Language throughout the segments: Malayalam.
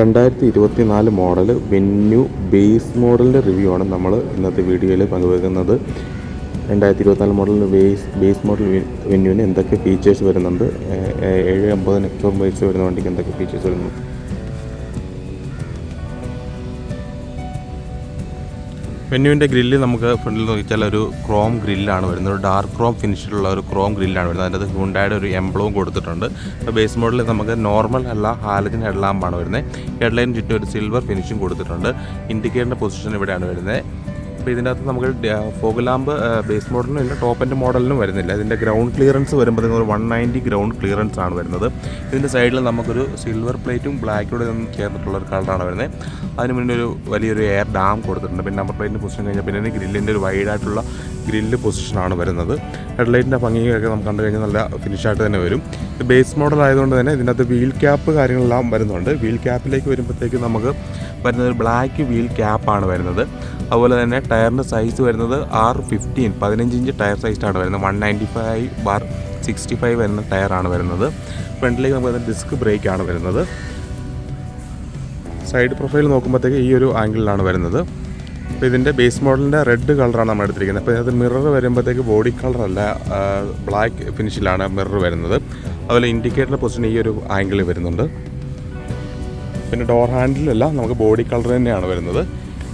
രണ്ടായിരത്തി ഇരുപത്തി നാല് മോഡൽ വെന്യൂ ബേസ് മോഡലിന്റെ റിവ്യൂ ആണ് നമ്മൾ ഇന്നത്തെ വീഡിയോയിൽ പങ്കുവെക്കുന്നത്. രണ്ടായിരത്തി ഇരുപത്തിനാല് മോഡലിന് ബേസ് ബേസ് മോഡൽ വെന്യൂവിന് എന്തൊക്കെ ഫീച്ചേഴ്സ് വരുന്നുണ്ട്? ഏഴ് നെക്സോൺ ബൈസ് വരുന്ന വണ്ടിക്ക് എന്തൊക്കെ ഫീച്ചേഴ്സ് വരുന്നു വെന്യൂവിന്റെ ഗ്രില്ല് നമുക്ക് ഫ്രണ്ടിൽ നോക്കിയാൽ ഒരു ക്രോം ഗ്രില്ലാണ് വരുന്നത്. ഒരു ഡാർക്ക് ക്രോം ഫിനിഷിലുള്ള ഒരു ക്രോം ഗ്രില്ലാണ് വരുന്നത്. അതിന്റെ അത് ഹുണ്ടായുടെ ഒരു എംബ്ലവും കൊടുത്തിട്ടുണ്ട്. ബേസ് മോഡലിൽ നമുക്ക് നോർമൽ അല്ല ഹാലജൻ ഹെഡ്ലാമ്പാണ് വരുന്നത്. ഹെഡ്ലൈൻ ചുറ്റും ഒരു സിൽവർ ഫിനിഷും കൊടുത്തിട്ടുണ്ട്. ഇൻഡിക്കേറ്ററിന്റെ പൊസിഷൻ ഇവിടെയാണ് വരുന്നത്. അപ്പോൾ ഇതിന്റെ അകത്ത് നമുക്ക് ഫോഗ് ലാമ്പ് ബേസ് മോഡലിനും ഇല്ല ടോപ്പ് എന്റെ മോഡലിനും വരുന്നില്ല. ഇതിന്റെ ഗ്രൗണ്ട് ക്ലിയറൻസ് വരുമ്പോൾ നിങ്ങൾ വൺ നയന്റി ഗ്രൗണ്ട് ക്ലിയറൻസ് ആണ് വരുന്നത്. ഇതിന്റെ സൈഡിൽ നമുക്കൊരു സിൽവർ പ്ലേറ്റും ബ്ലാക്കിലൂടെ ചേർന്നിട്ടുള്ള ഒരു കളറാണ് വരുന്നത് അതിന് മുന്നേ ഒരു വലിയൊരു എയർ ഡാം കൊടുത്തിട്ടുണ്ട്. പിന്നെ നമ്പർ പ്ലേറ്റിന്റെ പൊസിഷൻ കഴിഞ്ഞാൽ പിന്നെ ഗ്രില്ലിന്റെ ഒരു വൈഡായിട്ടുള്ള ഗ്രില്ല് പൊസിഷനാണ് വരുന്നത്. ഹെഡ്ലൈറ്റിന്റെ ഭംഗിയൊക്കെ നമുക്ക് കണ്ടു കഴിഞ്ഞാൽ നല്ല ഫിനിഷായിട്ട് തന്നെ വരും. ബേസ് മോഡൽ ആയതുകൊണ്ട് തന്നെ ഇതിനകത്ത് വീൽ ക്യാപ്പ് കാര്യങ്ങളെല്ലാം വരുന്നുണ്ട്. വീൽ ക്യാപ്പിലേക്ക് വരുമ്പോഴത്തേക്ക് നമുക്ക് വരുന്നത് ഒരു ബ്ലാക്ക് വീൽ ക്യാപ്പാണ് വരുന്നത്. അതുപോലെ തന്നെ ടയറിന്റെ സൈസ് വരുന്നത് ആർ ഫിഫ്റ്റീൻ പതിനഞ്ച് ഇഞ്ച് ടയർ സൈസാണ് വരുന്നത്. One ninety five bar sixty five വരുന്ന ടയറാണ് വരുന്നത്. ഫ്രണ്ടിലേക്ക് നമുക്ക് ഡിസ്ക് ബ്രേക്കാണ് വരുന്നത്. സൈഡ് പ്രൊഫൈൽ നോക്കുമ്പോഴത്തേക്ക് ഈ ഒരു ആംഗിളിലാണ് വരുന്നത്. അപ്പോൾ ഇതിന്റെ ബേസ് മോഡലിന്റെ റെഡ് കളറാണ് നമ്മൾ എടുത്തിരിക്കുന്നത്. അപ്പോൾ ഇതിനകത്ത് മിറർ വരുമ്പോഴത്തേക്ക് ബോഡി കളറല്ല ബ്ലാക്ക് ഫിനിഷിലാണ് മിറർ വരുന്നത്. അതുപോലെ ഇൻഡിക്കേറ്ററിന്റെ പൊസിഷൻ ഈ ഒരു ആംഗിളിൽ വരുന്നുണ്ട്. പിന്നെ ഡോർ ഹാൻഡിലല്ല നമുക്ക് ബോഡി കളർ തന്നെയാണ് വരുന്നത്.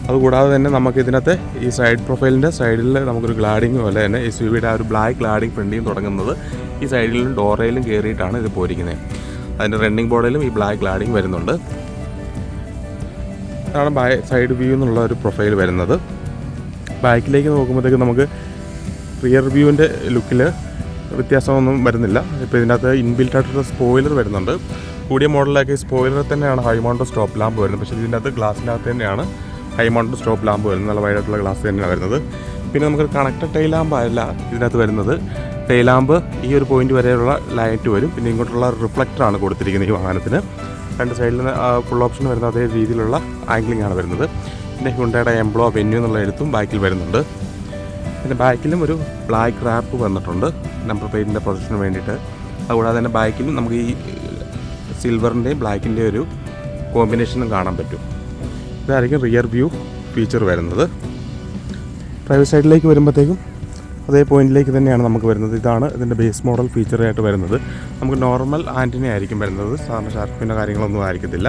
അതുകൂടാതെ തന്നെ നമുക്ക് ഇതിനകത്ത് ഈ സൈഡ് പ്രൊഫൈലിന്റെ സൈഡിൽ നമുക്കൊരു ഗ്ലാഡിങ് പോലെ തന്നെ എസ് യു വിയുടെ ആ ഒരു ബ്ലാക്ക് ഗ്ലാഡിങ് ഫ്രണ്ടിയും തുടങ്ങുന്നത് ഈ സൈഡിലും ഡോറയിലും കയറിയിട്ടാണ് ഇത് പോയിരിക്കുന്നത്. അതിന്റെ റണ്ണിങ് ബോർഡിലും ഈ ബ്ലാക്ക് ഗ്ലാഡിങ് വരുന്നുണ്ട്. അതാണ് ബാ സൈഡ് വ്യൂ എന്നുള്ള ഒരു പ്രൊഫൈൽ വരുന്നത്. ബാക്കിലേക്ക് നോക്കുമ്പോഴത്തേക്ക് നമുക്ക് റിയർ വ്യൂവിന്റെ ലുക്കിൽ വ്യത്യാസമൊന്നും വരുന്നില്ല. ഇപ്പോൾ ഇതിനകത്ത് ആയിട്ടുള്ള സ്പോയിലർ വരുന്നുണ്ട്. കൂടിയ മോഡലിലേക്ക് സ്പോയിലർ തന്നെയാണ് ഹൈ മൗണ്ട് സ്റ്റോപ്പ് ലാമ്പ് വരുന്നത്. പക്ഷേ ഇതിന്റെ അകത്ത് ഗ്ലാസ്സിനകത്ത് തന്നെയാണ് ഹൈ മൗണ്ട് സ്റ്റോപ്പ് ലാമ്പ് വരുന്നത്. നല്ല വൈഡായിട്ടുള്ള ഗ്ലാസ് തന്നെയാണ് വരുന്നത്. പിന്നെ നമുക്ക് കണക്റ്റഡ് ടൈ ലാമ്പ് അല്ല ഇതിനകത്ത് വരുന്നത്. ടൈ ലാമ്പ് ഈ ഒരു പോയിന്റ് വരെയുള്ള ലൈറ്റ് വരും. പിന്നെ ഇങ്ങോട്ടുള്ള റിഫ്ലക്ടറാണ് കൊടുത്തിരിക്കുന്നത് ഈ വാഹനത്തിന്. രണ്ട് സൈഡിൽ നിന്ന് ഫുൾ ഓപ്ഷൻ വരുന്ന അതേ രീതിയിലുള്ള ആംഗ്ലിംഗ് ആണ് വരുന്നത്. പിന്നെ ഹുണ്ടയുടെ എംബ്ലോ വെന്യൂ എന്നുള്ള എഴുത്തും ബാക്കിൽ വരുന്നുണ്ട്. പിന്നെ ബാക്കിലും ഒരു ബ്ലാക്ക് റാപ്പ് വന്നിട്ടുണ്ട്. നമ്പർ പ്ലേറ്റിന്റെ പ്രൊജക്ഷന് വേണ്ടിയിട്ട്. അതുകൂടാതെ തന്നെ ബാക്കിലും നമുക്ക് ഈ സിൽവറിന്റെയും ബ്ലാക്കിന്റെയും ഒരു കോമ്പിനേഷനും കാണാൻ പറ്റും. ഇതായിരിക്കും റിയർ വ്യൂ ഫീച്ചർ വരുന്നത്. പ്രൈവറ്റ് സൈഡിലേക്ക് വരുമ്പോഴത്തേക്കും അതേ പോയിന്റിലേക്ക് തന്നെയാണ് നമുക്ക് വരുന്നത്. ഇതാണ് ഇതിന്റെ ബേസ് മോഡൽ ഫീച്ചറായിട്ട് വരുന്നത്. നമുക്ക് നോർമൽ ആന്റിന ആയിരിക്കും വരുന്നത്. സാധാരണ ഷാർപ്പിന്റെ കാര്യങ്ങളൊന്നും ആയിരിക്കത്തില്ല.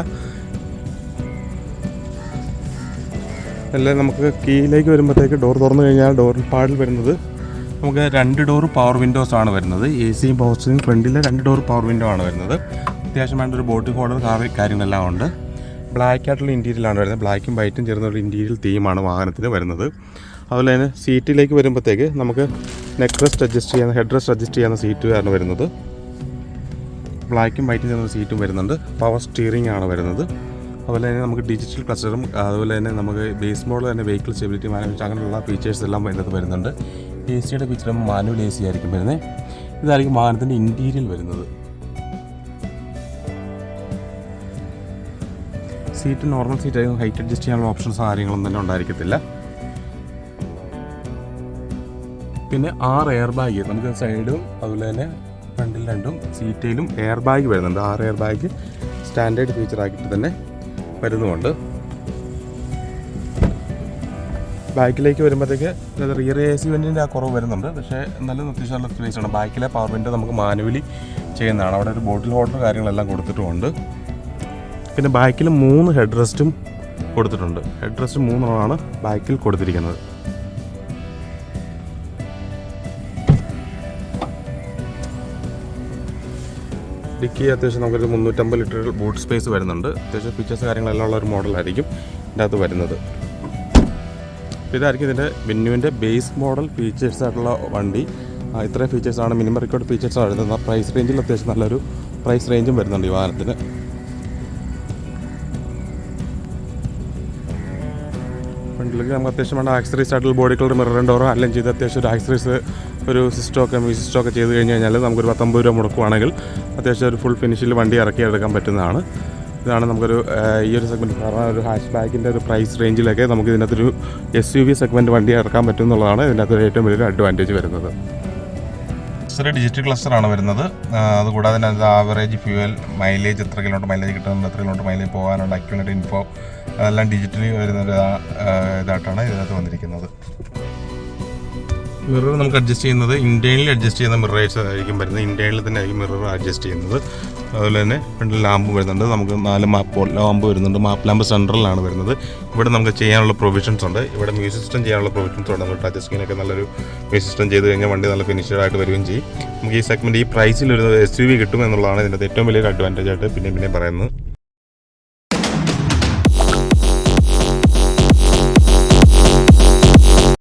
അല്ല നമുക്ക് കീയിലേക്ക് വരുമ്പോഴത്തേക്ക് ഡോർ തുറന്നു കഴിഞ്ഞാൽ ഡോറിൽ പാടിൽ വരുന്നത് നമുക്ക് രണ്ട് ഡോർ പവർ വിൻഡോസ് ആണ് വരുന്നത്. എ സിയും സ്റ്റിയും ഫ്രണ്ടിലെ രണ്ട് ഡോർ പവർ വിൻഡോ ആണ് വരുന്നത്. അത്യാവശ്യം വേണ്ട ഒരു ബോട്ടിൽ ഹോൾഡർ കാര്യങ്ങളെല്ലാം ഉണ്ട്. ബ്ലാക്ക് ആയിട്ടുള്ള ഇന്റീരിയലാണ് വരുന്നത്. ബ്ലാക്കും വൈറ്റും ചേർന്നുള്ള ഇന്റീരിയൽ തീമാണ് വാഹനത്തിന് വരുന്നത്. അതുപോലെ തന്നെ സീറ്റിലേക്ക് വരുമ്പോഴത്തേക്ക് നമുക്ക് നെക്ക് റെസ്റ്റ് അഡ്ജസ്റ്റ് ചെയ്യാൻ ഹെഡ് റെസ്റ്റ് അഡ്ജസ്റ്റ് ചെയ്യുന്ന സീറ്റുകാരാണ് വരുന്നത്. ബ്ലാക്കും വൈറ്റും ചേർന്ന സീറ്റും വരുന്നുണ്ട്. പവർ സ്റ്റിയറിംഗ് ആണ് വരുന്നത്. അതുപോലെ തന്നെ നമുക്ക് ഡിജിറ്റൽ ക്ലസ്റ്ററും അതുപോലെ തന്നെ നമുക്ക് ബേസ് മോഡൽ തന്നെ വെഹിക്കിൾ സ്റ്റെബിലിറ്റി മാനേജ് അങ്ങനെയുള്ള ഫീച്ചേഴ്സ് എല്ലാം വരുന്നത് വരുന്നുണ്ട്. എ സിയുടെ ഫീച്ചറും മാനുവൽ എ സി ആയിരിക്കും വരുന്നത്. ഇതായിരിക്കും വാഹനത്തിന്റെ ഇന്റീരിയൽ വരുന്നത്. സീറ്റ് നോർമൽ സീറ്റ് ആയിരിക്കും ഹൈറ്റ് അഡ്ജസ്റ്റ് ചെയ്യാനുള്ള ഓപ്ഷൻസ് കാര്യങ്ങളൊന്നും തന്നെ ഉണ്ടായിരിക്കത്തില്ല. പിന്നെ ആറ് എയർ ബാഗ് നമുക്ക് സൈഡും അതുപോലെ തന്നെ ഫ്രണ്ടിൽ രണ്ടും സീറ്റിലും എയർ ബാഗ് വരുന്നുണ്ട്. ആറ് എയർ ബാഗ് സ്റ്റാൻഡേർഡ് ഫീച്ചർ ആക്കിയിട്ട് തന്നെ വരുന്നുമുണ്ട്. ബാക്കിലേക്ക് വരുമ്പോഴത്തേക്ക് റിയർ എ സി വെന്റിന്റെ ആ കുറവ് വരുന്നുണ്ട്. പക്ഷേ നല്ല അത്യാവശ്യം സ്പേസ് ആണ്. ബാക്കിലെ പവർ വിൻഡോ നമുക്ക് മാനുവലി ചെയ്യുന്നതാണ്. അവിടെ ഒരു ബോട്ടിൽ ഹോൾഡർ കാര്യങ്ങളെല്ലാം കൊടുത്തിട്ടുമുണ്ട്. പിന്നെ ബാക്കിൽ മൂന്ന് ഹെഡ് റെസ്റ്റും കൊടുത്തിട്ടുണ്ട്. ഹെഡ് റെസ്റ്റ് മൂന്നെണ്ണമാണ് ബാക്കിൽ കൊടുത്തിരിക്കുന്നത്. ഡിക്കി അത്യാവശ്യം നമുക്കൊരു മുന്നൂറ്റമ്പത് ലിറ്റർ ബൂട്ട് സ്പേസ് വരുന്നുണ്ട്. അത്യാവശ്യം ഫീച്ചേഴ്സ് കാര്യങ്ങളെല്ലാം ഉള്ള ഒരു മോഡലായിരിക്കും ഇതിന്റെ അകത്ത് വരുന്നത് ഇതായിരിക്കും ഇതിന്റെ വെന്യുവിന്റെ ബേസ് മോഡൽ ഫീച്ചേഴ്സ് ആയിട്ടുള്ള വണ്ടി. ഇത്രയും ഫീച്ചേഴ്സാണ് മിനിമം റെക്കോർഡ് ഫീച്ചേഴ്സാണ് വരുന്നത് പ്രൈസ് റേഞ്ചിൽ അത്യാവശ്യം നല്ലൊരു പ്രൈസ് റേഞ്ചും വരുന്നുണ്ട് ഈ വാഹനത്തിന്. ഫ്രണ്ടിലേക്ക് നമുക്ക് അത്യാവശ്യം വേണ്ട ആക്സറീസ് ആയിട്ടുള്ള ബോഡി കളർ മിറർ ഡോറോ അല്ലെങ്കിൽ ചെയ്ത് അത്യാവശ്യം ഒരു ആക്സറീസ് ഒരു സിസ്റ്റമൊക്കെ മ്യൂസിക് സിസ്റ്റമൊക്കെ ചെയ്ത് കഴിഞ്ഞ് കഴിഞ്ഞാൽ നമുക്കൊരു പത്തൊമ്പത് രൂപ മുടക്കുവാണെങ്കിൽ അത്യാവശ്യം ഒരു ഫുൾ ഫിനിഷിൽ വണ്ടി ഇറക്കി എടുക്കാൻ പറ്റുന്നതാണ്. ഇതാണ് നമുക്കൊരു ഈ ഒരു സെഗ്മെന്റ് കാരണം ഒരു ഹാഷ് ബാക്കിന്റെ ഒരു പ്രൈസ് റേഞ്ചിലൊക്കെ നമുക്ക് ഇതിനകത്തൊരു എസ് യു വി സെഗ്മെന്റ് വണ്ടി ഇറക്കാൻ പറ്റും എന്നുള്ളതാണ് ഇതിനകത്തൊരു ഏറ്റവും വലിയൊരു അഡ്വാന്റേജ് വരുന്നത്. ചെറിയ ഡിജിറ്റൽ ക്ലസ്റ്റർ ആണ് വരുന്നത്. അതുകൂടാതെ തന്നെ അത് ആവറേജ് ഫ്യൂവൽ മൈലേജ് എത്ര കിലോമീറ്റർ മൈലേജ് കിട്ടുന്നുണ്ട് എത്ര കിലോമീറ്റർ മൈലേജ് പോകാനുള്ള അക്യുലേറ്റ് ഇൻഫോ അതെല്ലാം ഡിജിറ്റലി വരുന്ന ഒരു ഇതായിട്ടാണ് ഇതിനകത്ത് വന്നിരിക്കുന്നത്. മിറർ നമുക്ക് അഡ്ജസ്റ്റ് ചെയ്യുന്നത് ഇന്ത്യയിൽ അഡ്ജസ്റ്റ് ചെയ്യുന്ന മിറേഴ്സ് ആയിരിക്കും വരുന്നത്. ഇന്ത്യയിൽ തന്നെ ആയിരിക്കും മിറർ അഡ്ജസ്റ്റ് ചെയ്യുന്നത്. അതുപോലെ തന്നെ ഫ്രണ്ടിൽ ലാമ്പ് വരുന്നുണ്ട്. നമുക്ക് നാല് മാപ്പ് ലാമ്പ് വരുന്നുണ്ട്. മാപ്പ് ലാമ്പ് സെൻട്രലാണ് വരുന്നത്. ഇവിടെ നമുക്ക് ചെയ്യാനുള്ള പ്രൊവിഷൻസ് ഉണ്ട്. ഇവിടെ മ്യൂസിക് സിസ്റ്റം ചെയ്യാനുള്ള പ്രൊവിഷൻസ് ഉണ്ട്. നമുക്ക് ടച്ച് സ്ക്രീനൊക്കെ നല്ലൊരു മ്യൂസിക് സിസ്റ്റം ചെയ്ത് കഴിഞ്ഞാൽ വണ്ടി നല്ല ഫിനിഷ്ഡ് ആയിട്ട് വരികയും ചെയ്യും. നമുക്ക് ഈ സെഗ്മെന്റ് ഈ പ്രൈസിൽ ഒരു എസ് യു വി കിട്ടും എന്നുള്ളതാണ് ഇതിന്റെ ഏറ്റവും വലിയൊരു അഡ്വാന്റേജ് ആയിട്ട് പിന്നെ പിന്നെ പറയുന്നത്.